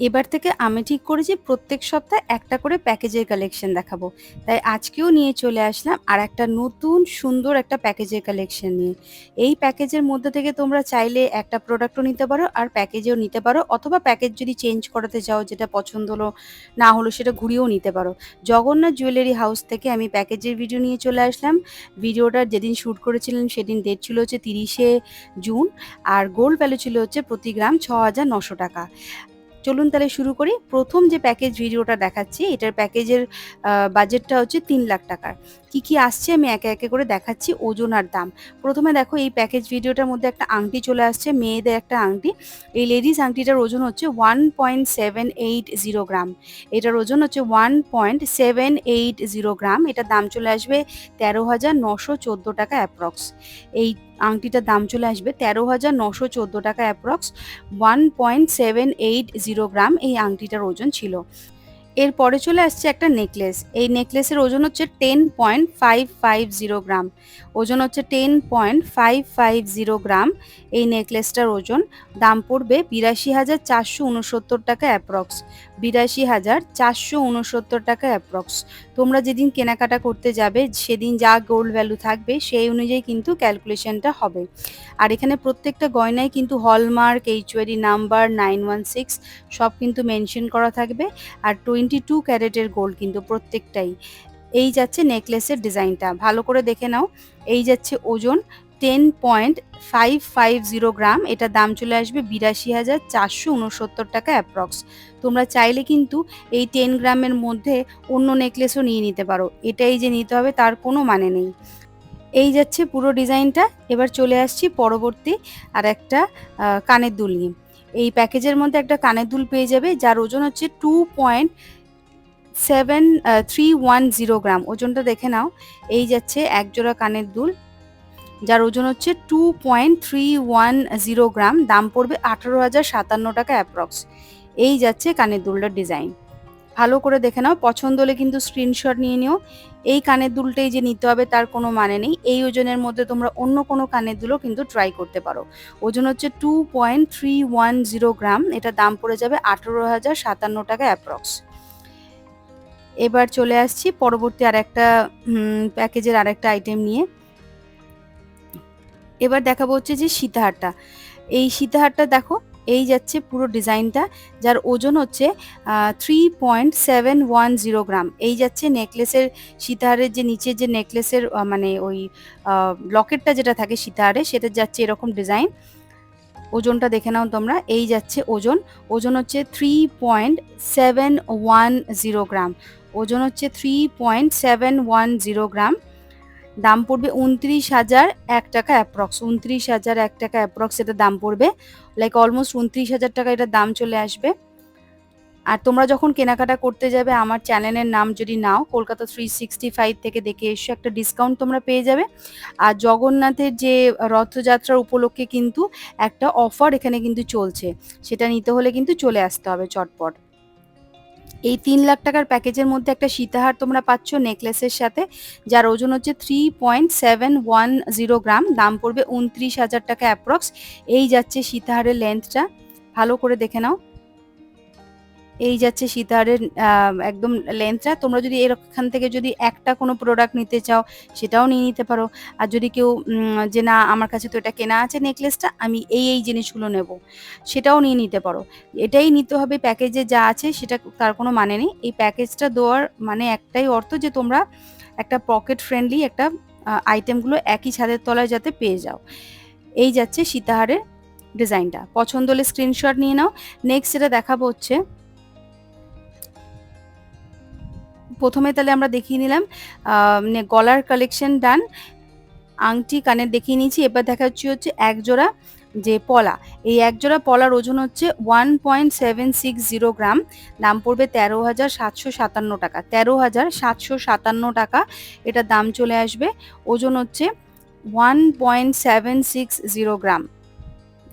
এবার থেকে আমি ঠিক করেছি প্রত্যেক সপ্তাহে একটা করে প্যাকেজের কালেকশন দেখাবো। তাই আজকেও নিয়ে চলে আসলাম আর একটা নতুন সুন্দর একটা প্যাকেজের কালেকশন নিয়ে। এই প্যাকেজের মধ্যে থেকে তোমরা চাইলে একটা প্রোডাক্টও নিতে পারো আর প্যাকেজেও নিতে পারো অথবা প্যাকেজ যদি চেঞ্জ করাতে চাও যেটা পছন্দ হলো, না হলো সেটা ঘুরিয়েও নিতে পারো। জগন্নাথ জুয়েলারি হাউস থেকে আমি প্যাকেজের ভিডিও নিয়ে চলে আসলাম। ভিডিওটা যেদিন শ্যুট করেছিলাম সেদিন ডেট ছিল হচ্ছে তিরিশে জুন আর গোল্ড ভ্যালু ছিল হচ্ছে প্রতি গ্রাম ছ হাজার নশো টাকা। চলুন তাহলে শুরু করি। প্রথম যে প্যাকেজ ভিডিওটা দেখাচ্ছি, এটার প্যাকেজের বাজেটটা হচ্ছে তিন লাখ টাকার। কি কি আসছে আমি একে একে করে দেখাচ্ছি ওজন আর দাম। প্রথমে দেখো এই প্যাকেজ ভিডিওটার মধ্যে একটা আংটি চলে আসছে, মেয়েদের একটা আংটি। এই লেডিস আংটিটার ওজন হচ্ছে one point seven eight zero gram এটার ওজন হচ্ছে one point seven eight zero gram এটার দাম চলে আসবে তেরো হাজার নশো চোদ্দ টাকা অ্যাপ্রক্স এই আংটিটার দাম চলে আসবে তেরো হাজার নশো চোদ্দ টাকা approx one point seven eight zero gram এই আংটিটার ওজন ছিল। এরপরে চলে আসছে একটা নেকলেস এই নেকলেসের ওজন হচ্ছে ten point five five zero gram. ওজন হচ্ছে ten point five five zero gram এই নেকলেসটার ওজন। দাম পড়বে বিরাশি হাজার চারশো উনসত্তর টাকা অ্যাপ্রক্স বিরাশি হাজার চারশো উনসত্তর টাকা অ্যাপ্রক্স। তোমরা যেদিন কেনাকাটা করতে যাবে, সেদিন যা গোল্ড ভ্যালু থাকবে, সেই অনুযায়ী কিন্তু ক্যালকুলেশনটা হবে। আর এখানে প্রত্যেকটা গয়নায় কিন্তু hallmark, HUID number, nine one six সব কিন্তু মেনশন করা থাকবে। আর টোয়েন্টি টু ক্যারেটের গোল্ড কিন্তু প্রত্যেকটাই। এই যাচ্ছে নেকলেসের ডিজাইনটা। ভালো করে দেখে নাও। এই যাচ্ছে ওজন। Ten point five five zero gram, এটা দাম চলে আসবে বিরাশি হাজার চারশো উনসত্তর টাকা অ্যাপ্রক্স তোমরা চাইলে কিন্তু এই টেন গ্রামের মধ্যে অন্য নেকলেসও নিয়ে নিতে পারো। এটাই যে নিতে হবে তার কোনো মানে নেই। এই যাচ্ছে পুরো ডিজাইনটা। এবার চলে আসছি পরবর্তী আর একটা কানের দুল নিয়ে। এই প্যাকেজের মধ্যে একটা কানের দুল পেয়ে যাবে, যার ওজন হচ্ছে two point seven three one zero gram. ওজনটা দেখে নাও। এই যাচ্ছে একজোড়া কানের দুল। যার ওজন হচ্ছে two point three one zero gram, দাম পড়বে আঠারো হাজার সাতান্ন টাকা অ্যাপ্রক্স এই যাচ্ছে কানের দুলটার ডিজাইন ভালো করে দেখে নাও, পছন্দ হলে কিন্তু স্ক্রিনশট নিয়ে নিও। এই কানের দুলটাই যে নিতে হবে তার কোনো মানে নেই। এই ওজনের মধ্যে তোমরা অন্য কোনো কানের দুলও কিন্তু ট্রাই করতে পারো। ওজন হচ্ছে two point three one zero gram এটা দাম পড়ে যাবে আঠেরো হাজার সাতান্ন টাকা অ্যাপ্রক্স এবার চলে আসছি পরবর্তী আর একটা প্যাকেজের আর একটা আইটেম নিয়ে। এবার দেখাবো হচ্ছে যে সীতাহারটা। এই সীতাহারটা দেখো, এই যাচ্ছে পুরো ডিজাইনটা, যার ওজন হচ্ছে three point seven one zero gram. এই যাচ্ছে নেকলেসের সীতাহারের যে নিচে যে নেকলেসের মানে ওই লকেটটা যেটা থাকে সীতাহারে, সেটা যাচ্ছে এরকম ডিজাইন। ওজনটা দেখে নাও তোমরা, এই যাচ্ছে ওজন। ওজন হচ্ছে three point seven one zero gram. ওজন হচ্ছে three point seven one zero gram. দাম পড়বে উনত্রিশ হাজার এক টাকা অ্যাপ্রক্স উনত্রিশ হাজার এক টাকা অ্যাপ্রক্স এটা দাম পড়বে। লাইক অলমোস্ট উনত্রিশ হাজার টাকা এটার দাম চলে আসবে। আর তোমরা যখন কেনাকাটা করতে যাবে, আমার চ্যানেলের নাম যদি নাও, কলকাতা থ্রি সিক্সটি ফাইভ থেকে দেখে এসো, একটা ডিসকাউন্ট তোমরা পেয়ে যাবে। আর জগন্নাথের যে রথযাত্রার উপলক্ষে কিন্তু একটা অফার এখানে কিন্তু চলছে। সেটা নিতে হলে কিন্তু চলে আসতে হবে চটপট। এই তিন লাখ টাকার প্যাকেজের মধ্যে একটা সীতাহার তোমরা পাচ্ছ নেকলেসের সাথে, যার ওজন হচ্ছে three point seven one zero gram, দাম পড়বে উনত্রিশ হাজার টাকা অ্যাপ্রক্স এই যাচ্ছে সীতাহারের লেন্থটা ভালো করে দেখে নাও। এই যাচ্ছে সীতাহারের একদম লেন্থটা তোমরা যদি এখান থেকে যদি একটা কোনো প্রোডাক্ট নিতে চাও, সেটাও নিয়ে নিতে পারো। আর যদি কেউ যে না, আমার কাছে তো এটা কেনা আছে নেকলেসটা আমি এই এই জিনিসগুলো নেব। সেটাও নিয়ে নিতে পারো। এটাই নিতে হবে প্যাকেজে যা আছে, সেটা তার কোনো মানে নেই। এই প্যাকেজটা দেওয়ার মানে একটাই অর্থ যে, তোমরা একটা পকেট ফ্রেন্ডলি একটা আইটেমগুলো একই ছাদের তলায় যাতে পেয়ে যাও। এই যাচ্ছে সীতাহারের ডিজাইনটা পছন্দ হলে স্ক্রিনশট নিয়ে নাও। নেক্সট যেটা দেখাবো হচ্ছে প্রথমে তাহলে আমরা দেখিয়ে নিলাম মানে গলার কালেকশন ডান আংটি কানের দেখিয়ে নিয়েছি, এবার দেখা হচ্ছে এক জোড়া যে পলা, এই এক জোড়া পলার ওজন হচ্ছে one point seven six zero gram দাম পড়বে তেরো হাজার সাতশো সাতান্ন টাকা, তেরো হাজার সাতশো সাতান্ন টাকা, এটা দাম চলে আসবে, ওজন হচ্ছে one point seven six zero gram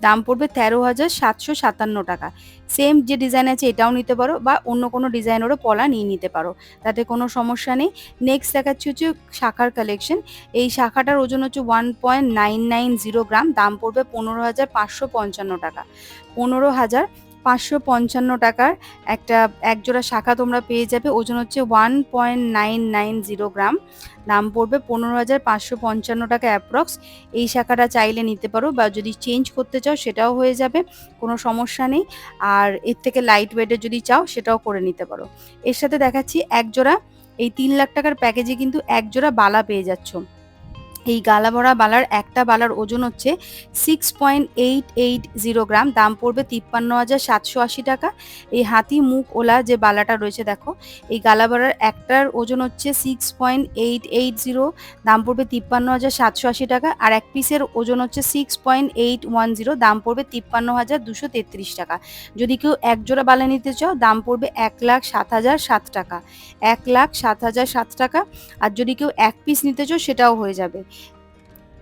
দাম পড়বে তেরো হাজার সাতশো সাতান্ন টাকা। সেম যে ডিজাইন আছে এটাও নিতে পারো বা অন্য কোনো ডিজাইনেরও পলা নিয়ে নিতে পারো। তাতে কোনো সমস্যা নেই। নেক্সট দেখাচ্ছি হচ্ছে শাখার কালেকশন এই শাখাটার ওজন হচ্ছে one point nine nine zero gram দাম পড়বে পনেরো হাজার পাঁচশো পঞ্চান্ন টাকা। পনেরো হাজার পাঁচশো পঞ্চান্ন টাকার একটা একজোড়া শাখা তোমরা পেয়ে যাবে। ওজন হচ্ছে one point nine nine zero gram. দাম পড়বে পনেরো হাজার পাঁচশো পঞ্চান্ন টাকা অ্যাপ্রক্স এই শাখাটা চাইলে নিতে পারো বা যদি চেঞ্জ করতে চাও সেটাও হয়ে যাবে, কোনো সমস্যা নেই। আর এর থেকে লাইট ওয়েটের যদি চাও সেটাও করে নিতে পারো। এর সাথে দেখাচ্ছি একজোড়া, এই তিন লাখ টাকার প্যাকেজে কিন্তু একজোড়া বালা পেয়ে যাচ্ছ। এই গালা ভরা বালার একটা বালার ওজন হচ্ছে six point eight eight zero gram, দাম পড়বে তিপ্পান্ন হাজার সাতশো আশি টাকা। এই হাতি, মুখ, ওলা যে বালাটা রয়েছে দেখো, এই গালা ভরার একটার ওজন হচ্ছে six point eight eight zero দাম পড়বে তিপ্পান্ন হাজার সাতশো আশি টাকা। আর এক পিসের ওজন হচ্ছে six point eight one zero দাম পড়বে তিপ্পান্ন হাজার দুশো তেত্রিশ টাকা। যদি কেউ এক জোড়া বালা নিতে চাও, দাম পড়বে এক লাখ সাত হাজার সাত টাকা। এক লাখ সাত হাজার সাত টাকা। আর যদি কেউ এক পিস নিতে চাও, সেটাও হয়ে যাবে।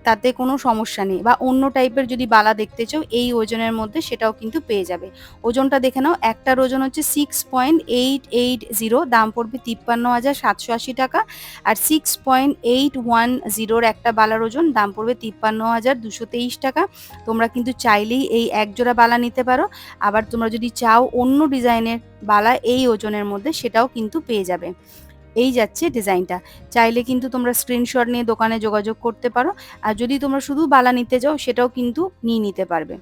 তাতে কোনো সমস্যা নেই। বা অন্য টাইপের যদি বালা দেখতে চাও, এই ওজনের মধ্যে সেটাও কিন্তু পেয়ে যাবে। ওজনটা দেখে নাও, একটার ওজন হচ্ছে six point eight eight zero দাম পড়বে তিপ্পান্ন হাজার সাতশো আশি টাকা। আর সিক্স পয়েন্ট এইট ওয়ান জিরোর একটা বালার ওজন, দাম পড়বে তিপ্পান্ন হাজার দুশো তেইশ টাকা। তোমরা কিন্তু চাইলেই এই এক জোড়া বালা নিতে পারো। আবার তোমরা যদি চাও অন্য ডিজাইনের বালা, এই ওজনের মধ্যে সেটাও কিন্তু পেয়ে যাবে। এই যাচ্ছে ডিজাইনটা। চাইলে কিন্তু তোমরা স্ক্রিনশট নিয়ে দোকানে যোগাযোগ করতে পারো। আর যদি তোমরা শুধু বালা নিতে যাও সেটাও কিন্তু নিয়ে নিতে পারবে।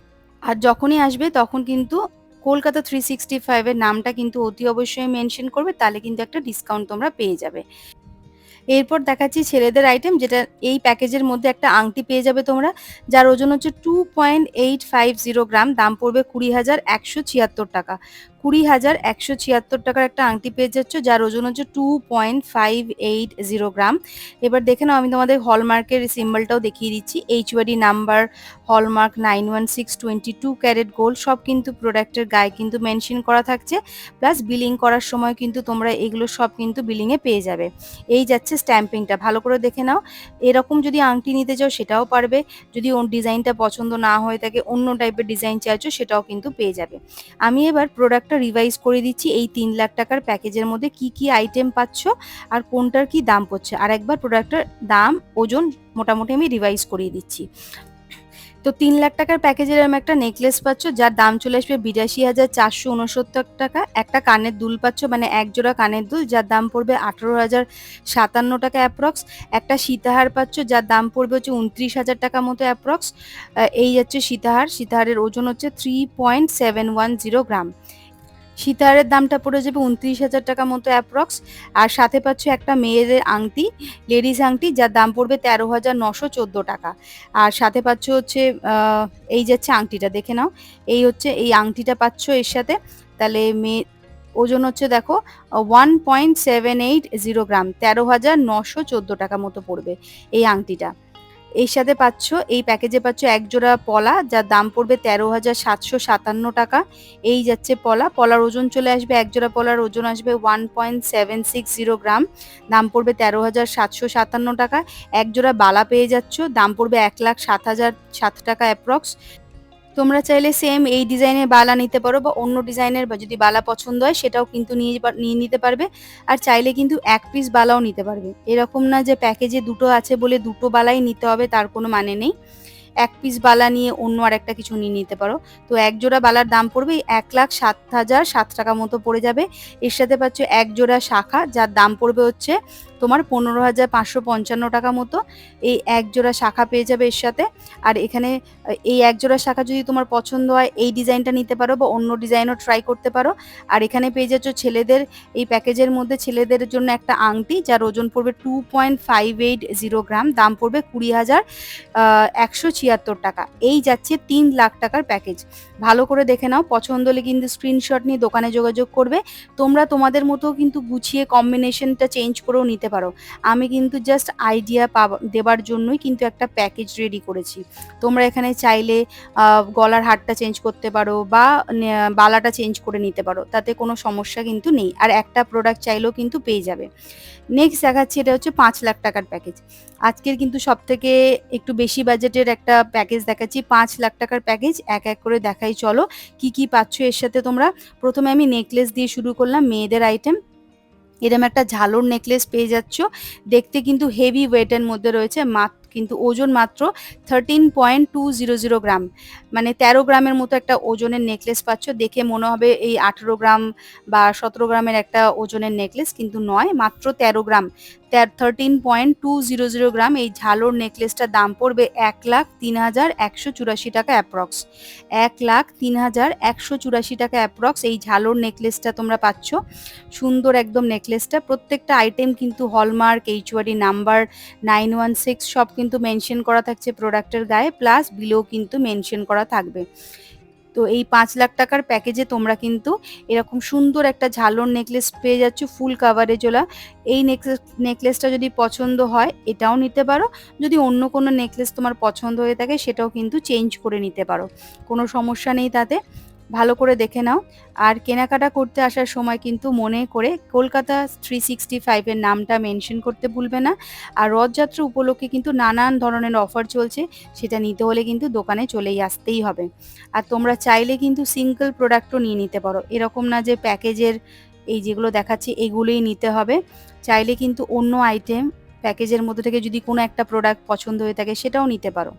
আর যখনই আসবে, তখন কিন্তু কলকাতা থ্রি সিক্সটি ফাইভের নামটা কিন্তু অতি অবশ্যই মেনশন করবে, তাহলে কিন্তু একটা ডিসকাউন্ট তোমরা পেয়ে যাবে। এরপর দেখাচ্ছি ছেলেদের আইটেম যেটা এই প্যাকেজের মধ্যে একটা আংটি পেয়ে যাবে তোমরা। যার ওজন হচ্ছে two point eight five zero gram, দাম পড়বে কুড়ি হাজার একশো ছিয়াত্তর টাকা। কুড়ি হাজার একশো ছিয়াত্তর টাকার একটা আংটি পেয়ে যাচ্ছ, যার ওজন হচ্ছে two point five eight zero gram এবার দেখে নাও, আমি তোমাদের হলমার্কের সিম্বলটাও দেখিয়ে দিচ্ছি। H এইচওয়াডি number hallmark nine one six twenty two carat gold সব কিন্তু প্রোডাক্টের গায়ে কিন্তু মেনশন করা থাকছে। প্লাস বিলিং করার সময় কিন্তু তোমরা এগুলো সব কিন্তু বিলিংয়ে পেয়ে যাবে। এই যাচ্ছে স্ট্যাম্পিংটা ভালো করে দেখে নাও। এরকম যদি আংটি নিতে চাও, সেটাও পারবে। যদি ডিজাইনটা পছন্দ না হয়ে থাকে অন্য টাইপের ডিজাইন চাইছো, সেটাও কিন্তু পেয়ে যাবে। আমি এবার প্রোডাক্ট প্রোডাক্টটা রিভাইজ করে দিচ্ছি, এই তিন লাখ টাকার প্যাকেজের মধ্যে কি কি আইটেম পাচ্ছ আর কোনটার কি দাম পড়ছে। আর একবার প্রোডাক্টের দাম, ওজন মোটামুটি আমি রিভাইজ করিয়ে দিচ্ছি। তো তিন লাখ টাকার প্যাকেজের আমি একটা নেকলেস পাচ্ছ, যার দাম চলে আসবে বিরাশি হাজার চারশো উনসত্তর টাকা। একটা কানের দুল পাচ্ছ মানে এক জোড়া কানের দুল, যার দাম পড়বে আঠেরো হাজার সাতান্ন টাকা অ্যাপ্রক্স একটা সীতাহার পাচ্ছ, যার দাম পড়বে হচ্ছে উনত্রিশ হাজার টাকা মতো অ্যাপ্রক্স এই হচ্ছে সীতাহার। সীতাহারের ওজন হচ্ছে three point seven one zero gram সীতাহারের দামটা পড়ে যাবে উনত্রিশ হাজার টাকা মতো অ্যাপ্রক্স। আর সাথে পাচ্ছ একটা মেয়েদের আংটি, লেডিস আংটি, যার দাম পড়বে তেরো হাজার নশো চোদ্দ টাকা। আর সাথে পাচ্ছ হচ্ছে এই যাচ্ছে আংটিটা, দেখে নাও। এই হচ্ছে, এই আংটিটা পাচ্ছ এর সাথে। তাহলে মেয়ে ওজন হচ্ছে দেখো, one point seven eight zero gram, তেরো হাজার নশো চোদ্দ টাকা মতো পড়বে এই আংটিটা। এর সাথে পাচ্ছ, এই প্যাকেজে পাচ্ছ এক জোড়া পলা, যার দাম পড়বে তেরো হাজার সাতশো সাতান্ন টাকা। এই যাচ্ছে পলা, পলার ওজন চলে আসবে, এক জোড়া পলার ওজন আসবে one point seven six zero gram. দাম পড়বে তেরো হাজার সাতশো সাতান্ন টাকা। এক জোড়া বালা পেয়ে যাচ্ছ, দাম পড়বে এক লাখ সাত হাজার সাত টাকা অ্যাপ্রক্স তোমরা চাইলে সেম এই ডিজাইনের বালা নিতে পারো বা অন্য ডিজাইনের বা যদি বালা পছন্দ হয়, সেটাও কিন্তু নিয়ে নিয়ে নিতে পারবে। আর চাইলে কিন্তু এক পিস বালাও নিতে পারবে। এরকম না যে প্যাকেজে দুটো আছে বলে দুটো বালাই নিতে হবে, তার কোনো মানে নেই। এক পিস বালা নিয়ে অন্য আর একটা কিছু নিয়ে নিতে পারো। তো এক জোড়া বালার দাম পড়বে এক লাখ সাত হাজার সাত টাকা মতো পড়ে যাবে। এর সাথে পাচ্ছ এক জোড়া শাখা, যার দাম পড়বে হচ্ছে তোমার পনেরো হাজার পাঁচশো পঞ্চান্ন টাকা মতো এই এক জোড়া শাখা পেয়ে যাবে এর সাথে। আর এখানে, এই এক জোড়া শাখা যদি তোমার পছন্দ হয়, এই ডিজাইনটা নিতে পারো বা অন্য ডিজাইনও ট্রাই করতে পারো। আর এখানে পেয়ে যাচ্ছ ছেলেদের, এই প্যাকেজের মধ্যে ছেলেদের জন্য একটা আংটি, যার ওজন পড়বে two point five eight zero gram, দাম পড়বে কুড়ি হাজার একশো ছিয়াত্তর টাকা। এই যাচ্ছে তিন লাখ টাকার প্যাকেজ। ভালো করে দেখে নাও, পছন্দ হলে কিন্তু স্ক্রিনশট নিয়ে দোকানে যোগাযোগ করবে। তোমরা তোমাদের মতো কিন্তু গুছিয়ে কম্বিনেশনটা চেঞ্জ করেও নিতে পারো। আমি কিন্তু জাস্ট আইডিয়া দেবার জন্যই কিন্তু একটা প্যাকেজ রেডি করেছি। তোমরা এখানে চাইলে গলার হারটা চেঞ্জ করতে পারো বা বালাটা চেঞ্জ করে নিতে পারো। তাতে কোনো সমস্যা কিন্তু নেই। আর একটা প্রোডাক্ট চাইলেও কিন্তু পেয়ে যাবে। নেক্সট দেখাচ্ছি, এটা হচ্ছে পাঁচ লাখ টাকার প্যাকেজ আজকের কিন্তু সব থেকে একটু বেশি বাজেটের একটা প্যাকেজ দেখাচ্ছি। পাঁচ লাখ টাকার প্যাকেজ এক এক করে দেখাই চলো। কি কি পাচ্ছ এর সাথে তোমরা? প্রথমে আমি নেকলেস দিয়ে শুরু করলাম। মেয়েদের আইটেম এরম একটা ঝালোর নেকলেস পেয়ে যাচ্ছ। দেখতে কিন্তু হেভি ওয়েটের মধ্যে রয়েছে মাত্র কিন্তু ওজন মাত্র thirteen point two zero zero gram. মানে তেরো গ্রামের মতো একটা ওজনের নেকলেস পাচ্ছ। দেখে মনে হবে এই আঠেরো গ্রাম বা সতেরো গ্রামের একটা ওজনের নেকলেস কিন্তু নয়, মাত্র তেরো gram. Thirteen point two zero zero gram, এই ঝালোর নেকলেসটার দাম পড়বে এক লাখ তিন হাজার একশো চুরাশি টাকা অ্যাপ্রক্স এক লাখ তিন হাজার একশো চুরাশি টাকা অ্যাপ্রক্স এই ঝালোর নেকলেসটা তোমরা পাচ্ছ। সুন্দর একদম নেকলেসটা প্রত্যেকটা আইটেম কিন্তু hallmark এইচওয়ারি number nine one six সব কিন্তু মেনশন করা থাকছে প্রোডাক্টের গায়ে প্লাস বিলেও কিন্তু মেনশন করা থাকবে। তো এই পাঁচ লাখ টাকার প্যাকেজে তোমরা কিন্তু এরকম সুন্দর একটা ঝালর নেকলেস পেয়ে যাচ্ছ ফুল কাভারেজ ওলা। এই নেকলেস নেকলেসটা যদি পছন্দ হয়, এটাও নিতে পারো। যদি অন্য কোনো নেকলেস তোমার পছন্দ হয়ে থাকে, সেটাও কিন্তু চেঞ্জ করে নিতে পারো। কোনো সমস্যা নেই তাতে। ভালো করে দেখে নাও। আর কেনাকাটা করতে আসার সময় কিন্তু মনে করে কলকাতা থ্রি সিক্সটি ফাইভের নামটা মেনশন করতে ভুলবে না। আর রথযাত্রা উপলক্ষে কিন্তু নানান ধরনের অফার চলছে, সেটা নিতে হলে কিন্তু দোকানে চলেই আসতেই হবে। আর তোমরা চাইলে কিন্তু সিঙ্গেল প্রোডাক্টও নিয়ে নিতে পারো। এরকম না যে প্যাকেজের এই যেগুলো দেখাচ্ছি, এগুলোই নিতে হবে। চাইলে কিন্তু অন্য আইটেম প্যাকেজের মধ্যে থেকে যদি কোনো একটা প্রোডাক্ট পছন্দ হয়ে থাকে, সেটাও নিতে পারো।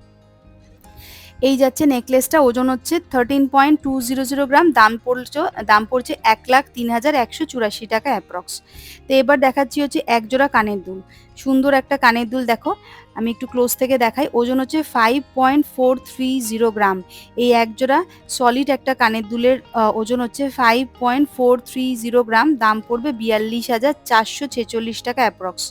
এই যাচ্ছে নেকলেসটা, ওজন হচ্ছে thirteen point two zero zero gram, দাম পড়ছে দাম পড়ছে এক লাখ তিন হাজার একশো চুরাশি টাকা অ্যাপ্রক্স তো এবার দেখাচ্ছি হচ্ছে এক জোড়া কানের দুল। সুন্দর একটা কানের দুল দেখো, আমি একটু ক্লোজ থেকে দেখাই। ওজন হচ্ছে five point four three zero gram. এই এক জোড়া সলিড একটা কানের দুলের ওজন হচ্ছে five point four three zero gram, দাম পড়বে বিয়াল্লিশ হাজার চারশো ছেচল্লিশ টাকা অ্যাপ্রক্স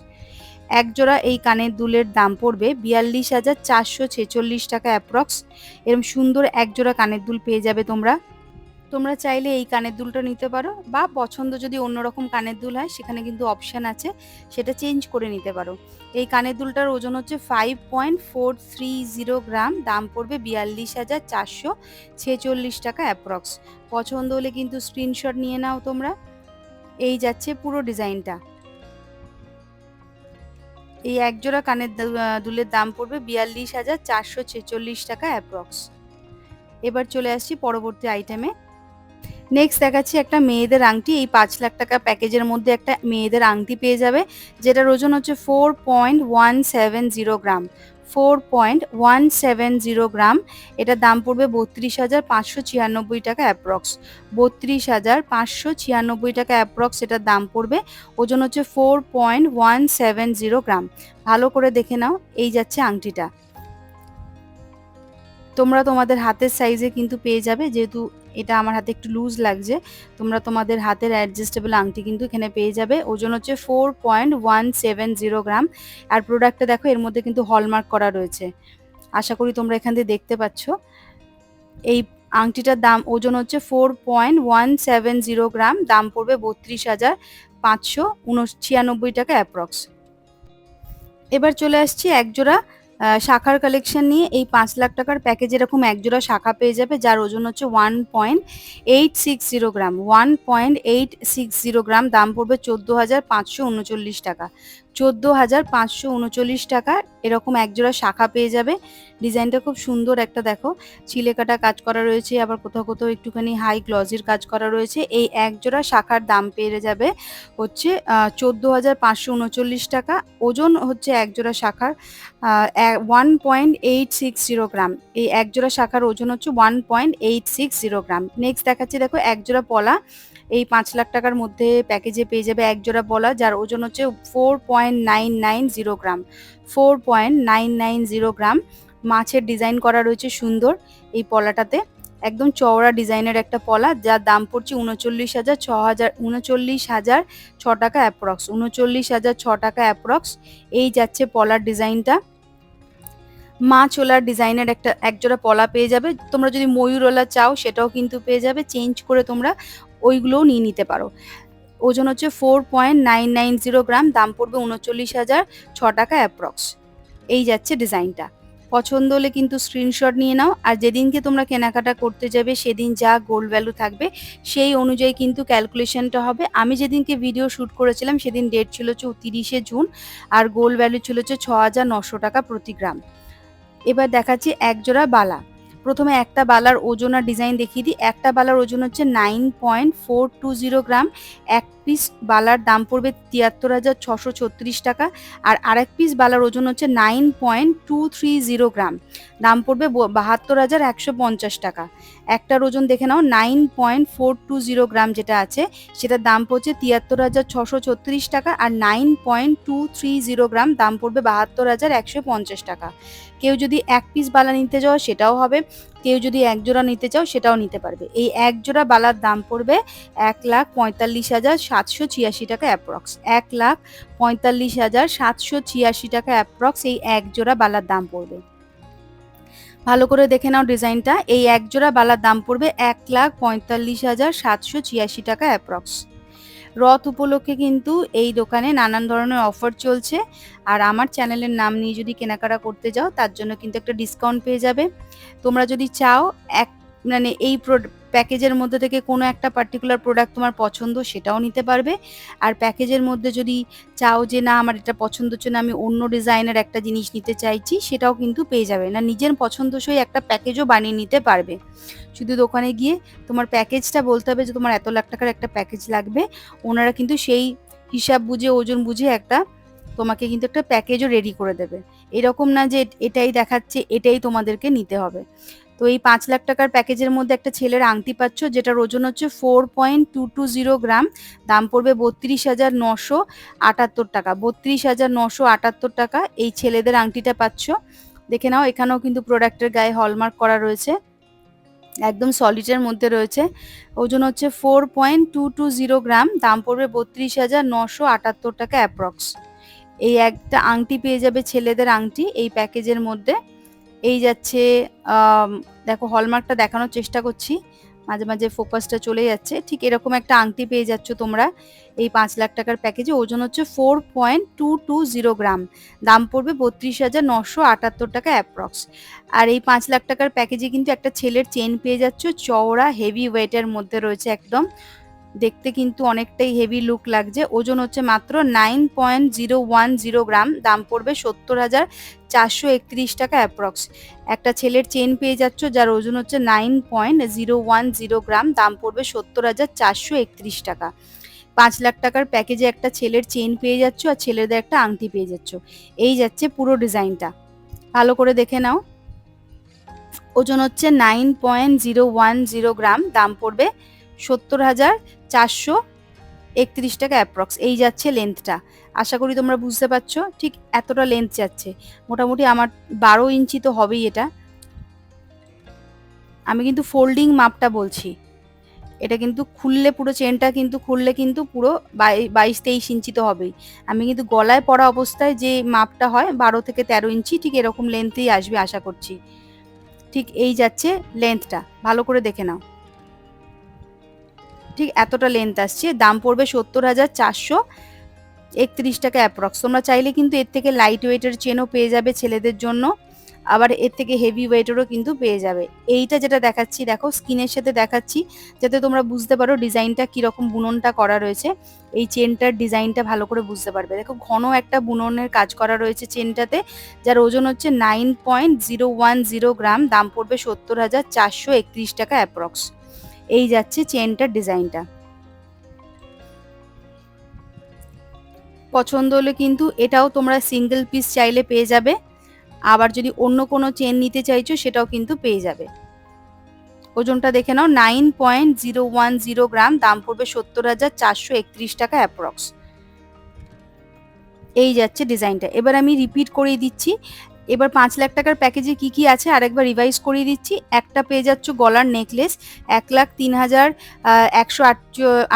এক জোড়া এই কানের দুলের দাম পড়বে বিয়াল্লিশ হাজার চারশো ছেচল্লিশ টাকা অ্যাপ্রক্স। এরকম সুন্দর এক জোড়া কানের দুল পেয়ে যাবে তোমরা। তোমরা চাইলে এই কানের দুলটা নিতে পারো বা পছন্দ যদি অন্যরকম কানের দুল হয়, সেখানে কিন্তু অপশান আছে, সেটা চেঞ্জ করে নিতে পারো। এই কানের দুলটার ওজন হচ্ছে five point four three zero gram দাম পড়বে বিয়াল্লিশ হাজার চারশো ছেচল্লিশ টাকা অ্যাপ্রক্স। পছন্দ হলে কিন্তু স্ক্রিনশট নিয়ে নাও তোমরা। এই যাচ্ছে পুরো ডিজাইনটা এই একজোড়া কানের দুলের দাম পড়বে বিয়াল্লিশ হাজার চারশো ছেচল্লিশ টাকা অ্যাপ্রক্স। এবার চলে আসছি পরবর্তী আইটেমে নেক্সট দেখাচ্ছি একটা মেয়েদের আংটি। এই পাঁচ লাখ টাকা প্যাকেজের মধ্যে একটা মেয়েদের আংটি পেয়ে যাবে, যেটার ওজন হচ্ছে four point one seven zero gram four point one seven zero gram এটার দাম পড়বে বত্রিশ হাজার পাঁচশো ছিয়ানব্বই টাকা অ্যাপ্রক্স বত্রিশ হাজার পাঁচশো ছিয়ানব্বই টাকা অ্যাপ্রক্স এটার দাম পড়বে, ওজন হচ্ছে four point one seven zero gram ভালো করে দেখে নাও, এই যাচ্ছে আংটিটা। তোমরা তোমাদের হাতের সাইজে কিন্তু পেয়ে যাবে, যেহেতু এটা আমার হাতে একটু লুজ লাগছে। তোমরা তোমাদের হাতের অ্যাডজাস্টেবল আংটি কিন্তু এখানে পেয়ে যাবে। ওজন হচ্ছে four point one seven zero gram আর প্রোডাক্টটা দেখো, এর মধ্যে কিন্তু হলমার্ক করা রয়েছে। আশা করি তোমরা এখান থেকে দেখতে পাচ্ছ। এই আংটিটার দাম, ওজন হচ্ছে four point one seven zero gram দাম পড়বে বত্রিশ হাজার পাঁচশো ছিয়ানব্বই টাকা অ্যাপ্রক্স এবার চলে আসছি একজোড়া শাখার কালেকশন নিয়ে এই পাঁচ লাখ টাকার প্যাকেজ এরকম একজোড়া শাখা পেয়ে যাবে, যার ওজন হচ্ছে one point eight six zero gram one point eight six zero gram দাম পড়বে চোদ্দ হাজার পাঁচশো উনচল্লিশ টাকা। চোদ্দ হাজার পাঁচশো উনচল্লিশ টাকা। এরকম একজোড়া শাখা পেয়ে যাবে। ডিজাইনটা খুব সুন্দর একটা দেখো। চিলে কাটা কাজ করা রয়েছে, আবার কোথাও কোথাও একটুখানি হাই গ্লজির কাজ করা রয়েছে। এই একজোড়া শাখার দাম পেয়ে যাবে হচ্ছে চোদ্দ হাজার পাঁচশো উনচল্লিশ টাকা। ওজন হচ্ছে একজোড়া শাখার one point eight six zero gram এই একজোড়া শাখার ওজন হচ্ছে one point eight six zero gram next দেখাচ্ছি দেখো একজোড়া পলা। এই পাঁচ লাখ টাকার মধ্যে প্যাকেজে পেয়ে যাবে এক জোড়া পলা, যার ওজন হচ্ছে four point nine nine zero gram four point nine nine zero gram মাছের ডিজাইন করা রয়েছে সুন্দর। এই পলাটাতে একদম চওড়া ডিজাইনের একটা পলা, যার দাম পড়ছে উনচল্লিশ হাজার ছ হাজার উনচল্লিশ হাজার ছ টাকা অ্যাপ্রক্স উনচল্লিশ হাজার ছ টাকা অ্যাপ্রক্স এই যাচ্ছে পলার ডিজাইনটা। মা চোলার ডিজাইনের একটা, একজোড়া পলা পেয়ে যাবে। তোমরা যদি ময়ূরওলা চাও, সেটাও কিন্তু পেয়ে যাবে। চেঞ্জ করে তোমরা ওইগুলোও নিয়ে নিতে পারো। ওজন হচ্ছে four point nine nine zero gram, দাম পড়বে উনচল্লিশ হাজার ছ টাকা অ্যাপ্রক্স এই যাচ্ছে ডিজাইনটা। পছন্দ হলে কিন্তু স্ক্রিনশট নিয়ে নাও। আর যেদিনকে তোমরা কেনাকাটা করতে যাবে, সেদিন যা গোল্ড ভ্যালু থাকবে, সেই অনুযায়ী কিন্তু ক্যালকুলেশনটা হবে। আমি যেদিনকে ভিডিও শ্যুট করেছিলাম, সেদিন ডেট ছিল হচ্ছে তিরিশে জুন, আর গোল্ড ভ্যালু ছিল হচ্ছে ছ হাজার নশো টাকা প্রতি গ্রাম। এবার দেখাচ্ছি একজোড়া বালা। প্রথমে একটা বালার ওজন আর ডিজাইন দেখিয়ে দিই। একটা বালার ওজন হচ্ছে nine point four two zero gram এক পিস বালার দাম পড়বে তিয়াত্তর হাজার ছশো ছত্রিশ টাকা আর আরেক পিস বালার ওজন হচ্ছে nine point two three zero gram. দাম পড়বে বাহাত্তর হাজার একশো পঞ্চাশ টাকা। একটার ওজন দেখে নাও, nine point four two zero gram যেটা আছে, সেটার দাম পড়ছে তিয়াত্তর হাজার ছশো ছত্রিশ টাকা আর nine point two three zero gram, দাম পড়বে বাহাত্তর হাজার একশো পঞ্চাশ টাকা। কেউ যদি এক পিস বালা নিতে যাও, সেটাও হবে। কেউ যদি এক জোড়া নিতে চাও সেটাও নিতে পারবে। এই এক জোড়া বালার দাম পড়বে এক লাখ পঁয়তাল্লিশ হাজার সাতশো ছিয়াশি টাকা অ্যাপ্রক্স। এক লাখ পঁয়তাল্লিশ হাজার সাতশো ছিয়াশি টাকা অ্যাপ্রক্স এই এক জোড়া বালার দাম পড়বে। ভালো করে দেখে নাও ডিজাইনটা। এই এক জোড়া বালার দাম পড়বে এক লাখ পঁয়তাল্লিশ হাজার সাতশো ছিয়াশি টাকা অ্যাপ্রক্স। রথ উপলক্ষে কিন্তু এই দোকানে নানান ধরনের অফার চলছে। আর আমার চ্যানেলের নাম নিয়ে যদি কেনাকাটা করতে যাও, তার জন্য কিন্তু একটা ডিসকাউন্ট পেয়ে যাবে। তোমরা যদি চাও, এক মানে এই প্যাকেজের মধ্যে থেকে কোনো একটা পার্টিকুলার প্রোডাক্ট তোমার পছন্দ সেটাও নিতে পারবে। আর প্যাকেজের মধ্যে যদি চাও যে না, আমার এটা পছন্দ হচ্ছে না, আমি অন্য ডিজাইনের একটা জিনিস নিতে চাইছি, সেটাও কিন্তু পেয়ে যাবে। না, নিজের পছন্দসই একটা প্যাকেজও বানিয়ে নিতে পারবে। শুধু দোকানে গিয়ে তোমার প্যাকেজটা বলতে হবে যে তোমার এত লাখ টাকার একটা প্যাকেজ লাগবে। ওনারা কিন্তু সেই হিসাব বুঝে, ওজন বুঝে একটা তোমাকে কিন্তু একটা প্যাকেজও রেডি করে দেবে। এরকম না যে এটাই দেখাচ্ছে, এটাই তোমাদেরকে নিতে হবে। তো এই পাঁচ লাখ টাকার প্যাকেজের মধ্যে একটা ছেলের আংটি পাচ্ছ, যেটার ওজন হচ্ছে four point two two zero gram দাম পড়বে বত্রিশ হাজার নশো আটাত্তর টাকা। বত্রিশ হাজার নশো আটাত্তর টাকা এই ছেলেদের আংটিটা পাচ্ছ। দেখে নাও, এখানেও কিন্তু প্রোডাক্টের গায়ে হলমার্ক করা রয়েছে। একদম সলিডের মধ্যে রয়েছে। ওজন হচ্ছে four point two two zero gram দাম পড়বে বত্রিশ হাজার নশো আটাত্তর টাকা অ্যাপ্রক্স এই একটা আংটি পেয়ে যাবে ছেলেদের আংটি এই প্যাকেজের মধ্যে। এই যাচ্ছে দেখো হলমার্কটা দেখানোর চেষ্টা করছি। মাঝে মাঝে ফোকাসটা চলে যাচ্ছে। ঠিক এরকম একটা আংটি পেয়ে যাচ্ছ তোমরা। এই পাঁচ লাখ টাকার প্যাকেজে ওজন হচ্ছে four point two two zero gram দাম পড়বে বত্রিশ হাজার নশো আটাত্তর টাকা অ্যাপ্রক্স আর এই পাঁচ লাখ টাকার প্যাকেজে কিন্তু একটা ছেলের চেন পেয়ে যাচ্ছ, চওড়া হেভি ওয়েটের মধ্যে রয়েছে একদম। দেখতে কিন্তু অনেকটাই হেভি লুক লাগছে। ওজন হচ্ছে মাত্র nine point zero one zero gram, দাম পড়বে সত্তর হাজার চারশো একত্রিশ টাকা অ্যাপ্রক্স একটা ছেলের চেন পেয়ে যাচ্ছ, যার ওজন হচ্ছে nine point zero one zero gram, দাম পড়বে সত্তর হাজার চারশো একত্রিশ টাকা। পাঁচ লাখ টাকার প্যাকেজে একটা ছেলের চেন পেয়ে যাচ্ছ আর ছেলেদের একটা আংটি পেয়ে যাচ্ছ। এই যাচ্ছে পুরো ডিজাইনটা। ভালো করে দেখে নাও। ওজন হচ্ছে nine point zero one zero gram, দাম পড়বে সত্তর হাজার চারশো একত্রিশ টাকা অ্যাপ্রক্স। এই যাচ্ছে লেন্থটা আশা করি তোমরা বুঝতে পারছ ঠিক এতটা লেন্থ যাচ্ছে। মোটামুটি আমার বারো ইঞ্চি তো হবেই এটা। আমি কিন্তু ফোল্ডিং মাপটা বলছি। এটা কিন্তু খুললে পুরো চেনটা কিন্তু খুললে কিন্তু পুরো বাইশ তেইশ ইঞ্চি তো হবেই। আমি কিন্তু গলায় পড়া অবস্থায় যে মাপটা হয় বারো থেকে তেরো ইঞ্চি ঠিক এরকম লেন্থেই আসবে আশা করছি। ঠিক এই যাচ্ছে লেন্থটা ভালো করে দেখে নাও। ঠিক এতটা লেন্থ আসছে। দাম পড়বে সত্তর হাজার চারশো। একত্রিশ টাকা অ্যাপ্রক্স তোমরা চাইলে কিন্তু এর থেকে লাইট ওয়েটের চেনও পেয়ে যাবে ছেলেদের জন্য। আবার এর থেকে হেভি ওয়েটেরও কিন্তু পেয়ে যাবে। এইটা যেটা দেখাচ্ছি, দেখো স্কিনের সাথে দেখাচ্ছি, যাতে তোমরা বুঝতে পারো ডিজাইনটা কীরকম বুননটা করা রয়েছে। এই চেনটার ডিজাইনটা ভালো করে বুঝতে পারবে। দেখো ঘন একটা বুননের কাজ করা রয়েছে চেনটাতে যার ওজন হচ্ছে nine point zero one zero gram দাম পড়বে সত্তর হাজার চারশো একত্রিশ টাকা অ্যাপ্রক্স এই যাচ্ছে চেনটার ডিজাইনটা। পছন্দ হলে কিন্তু এটাও তোমরা সিঙ্গেল পিস চাইলে পেয়ে যাবে। আবার যদি অন্য কোনো চেন নিতে চাইছো, সেটাও কিন্তু পেয়ে যাবে। ওজনটা দেখে নাও nine point zero one zero gram, দাম পড়বে সত্তর হাজার চারশো একত্রিশ টাকা অ্যাপ্রক্স এই যাচ্ছে ডিজাইনটা। এবার আমি রিপিট করিয়ে দিচ্ছি। এবার পাঁচ লাখ টাকার প্যাকেজে কি কি আছে আরেকবার রিভাইজ করিয়ে দিচ্ছি। একটা পেয়ে যাচ্ছ গলার নেকলেস এক লাখ তিন হাজার একশো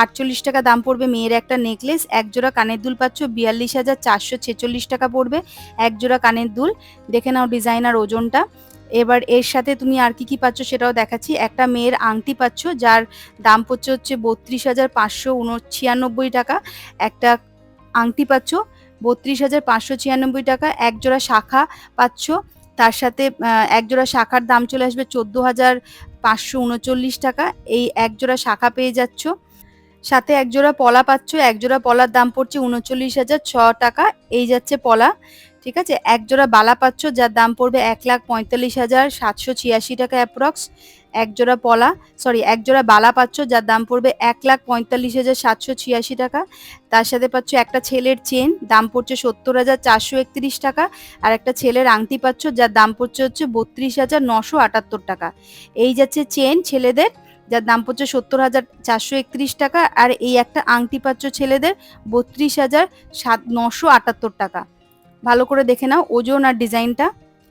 আটচল্লিশ টাকা দাম পড়বে মেয়ের একটা নেকলেস এক জোড়া কানের দুল পাচ্ছ বিয়াল্লিশ হাজার চারশো ছেচল্লিশ টাকা পড়বে, এক জোড়া কানের দুল। দেখে নাও ডিজাইনার ওজনটা। এবার এর সাথে তুমি আর কি কি পাচ্ছ সেটাও দেখাচ্ছি। একটা মেয়ের আংটি পাচ্ছ, যার দাম পড়ছে হচ্ছে বত্রিশ হাজার পাঁচশো উনছিয়ানব্বই টাকা। একটা আংটি পাচ্ছ বত্রিশ হাজার পাঁচশো ছিয়ানব্বই টাকা এক জোড়া শাখা পাচ্ছ। তার সাথে এক জোড়া শাখার দাম চলে আসবে চোদ্দ হাজার পাঁচশো উনচল্লিশ টাকা। এই এক জোড়া শাখা পেয়ে যাচ্ছ। সাথে এক জোড়া পলা পাচ্ছ, এক জোড়া পলার দাম পড়ছে উনচল্লিশ হাজার ছ টাকা। এই যাচ্ছে পলা, ঠিক আছে? এক জোড়া বালা পাচ্ছ, যার দাম পড়বে এক লাখ পঁয়তাল্লিশ হাজার সাতশো ছিয়াশি টাকা অ্যাপ্রক্স। এক জোড়া পলা, সরি, এক জোড়া বালা পাচ্ছ, যার দাম পড়বে এক লাখ পঁয়তাল্লিশ হাজার সাতশো ছিয়াশি টাকা। তার সাথে পাচ্ছ একটা ছেলের চেন দাম পড়ছে সত্তর হাজার চারশো একত্রিশ টাকা। আর একটা ছেলের আংটি পাচ্ছ, যার দাম পড়ছে হচ্ছে বত্রিশ হাজার নশো আটাত্তর টাকা। এই যাচ্ছে চেন ছেলেদের যার দাম পড়ছে সত্তর হাজার চারশো একত্রিশ টাকা আর এই একটা আংটি পাচ্ছ ছেলেদের বত্রিশ হাজার সাত নশো আটাত্তর টাকা। ভালো করে দেখে নাও ওজন আর ডিজাইনটা।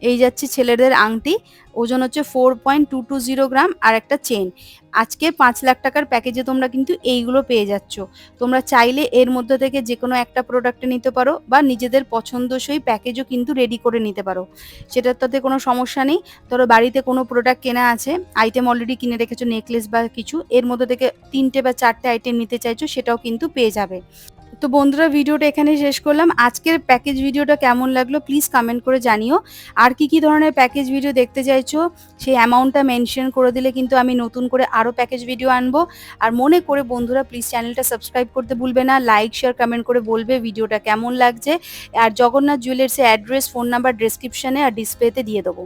এই যাচ্ছে ছেলেদের আংটি, ওজন হচ্ছে four point two two zero gram আর একটা চেন আজকে পাঁচ লাখ টাকার প্যাকেজে তোমরা কিন্তু এইগুলো পেয়ে যাচ্ছ। তোমরা চাইলে এর মধ্যে থেকে যে কোনো একটা প্রোডাক্ট নিতে পারো বা নিজেদের পছন্দসই প্যাকেজও কিন্তু রেডি করে নিতে পারো। সেটার তাতে কোনো সমস্যা নেই। ধরো বাড়িতে কোনো প্রোডাক্ট কেনা আছে আইটেম অলরেডি কিনে রেখেছো নেকলেস বা কিছু, এর মধ্যে থেকে তিনটে বা চারটে আইটেম নিতে চাইছো, সেটাও কিন্তু পেয়ে যাবে। তো বন্ধুরা, ভিডিওটা এখানে শেষ করলাম। আজকের প্যাকেজ ভিডিওটা কেমন লাগল প্লিজ কমেন্ট করে জানিও। আর কি কি ধরনের প্যাকেজ ভিডিও দেখতে চাইছো, সেই অ্যামাউন্টটা মেনশন করে দিলে কিন্তু আমি নতুন করে আরও প্যাকেজ ভিডিও আনব। আর মনে করে বন্ধুরা প্লিজ চ্যানেলটা সাবস্ক্রাইব করতে ভুলবে না লাইক শেয়ার কমেন্ট করে বলবে ভিডিওটা কেমন লাগছে। আর জগন্নাথ জুয়েলার্সের অ্যাড্রেস ফোন নাম্বার ডেসক্রিপশনে আর ডিসপ্লেতে দিয়ে দেবো।